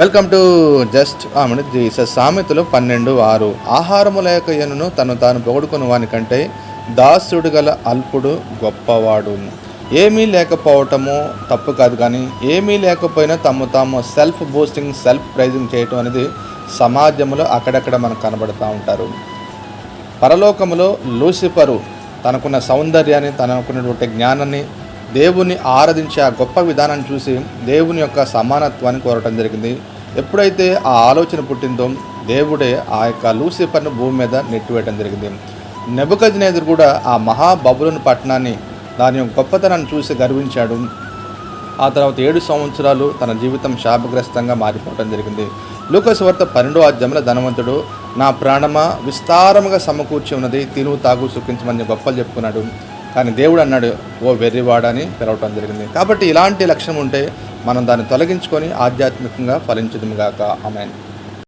Welcome to just ఆమె Jesus సామెతలు పన్నెండు ఆరు. ఆహారము లేక ఎనును తను తాను పొగడుకుని వాని కంటే దాసుడు గల అల్పుడు గొప్పవాడు. ఏమీ లేకపోవటము తప్పు కాదు కానీ ఏమీ లేకపోయినా తమ తాము సెల్ఫ్ బూస్టింగ్ సెల్ఫ్ ప్రైజింగ్ చేయటం అనేది సమాజంలో అక్కడక్కడ మనకు కనబడుతూ ఉంటారు. పరలోకములో లూసిఫరు తనకున్న సౌందర్యాన్ని తనకున్నటువంటి జ్ఞానాన్ని దేవుణ్ణి ఆరాధించే ఆ గొప్ప విధానాన్ని చూసి దేవుని యొక్క సమానత్వాన్ని కోరటం జరిగింది. ఎప్పుడైతే ఆ ఆలోచన పుట్టిందో దేవుడే ఆ యొక్క లూసిఫర్ను భూమి మీద నెట్టివేయటం జరిగింది. నెబుకజ్నేదురు కూడా ఆ మహాబబులను పట్టణాన్ని దాని యొక్క గొప్పతనాన్ని చూసి గర్వించాడు. ఆ తర్వాత ఏడు సంవత్సరాలు తన జీవితం శాపగ్రస్తంగా మారిపోవడం జరిగింది. లూకస్ వార్త పన్నెండో అధ్యాయంలో ధనవంతుడు నా ప్రాణమా విస్తారముగా సమకూర్చి ఉన్నది తిను తాగు సుఖించమని గొప్పలు చెప్పుకున్నాడు. కానీ దేవుడు అన్నాడు ఓ వెర్రివాడని పిలవటం జరిగింది. కాబట్టి ఇలాంటి లక్ష్యం ఉంటే మనం దాన్ని తొలగించుకొని ఆధ్యాత్మికంగా ఫలించదుముగాక ఆమెన్.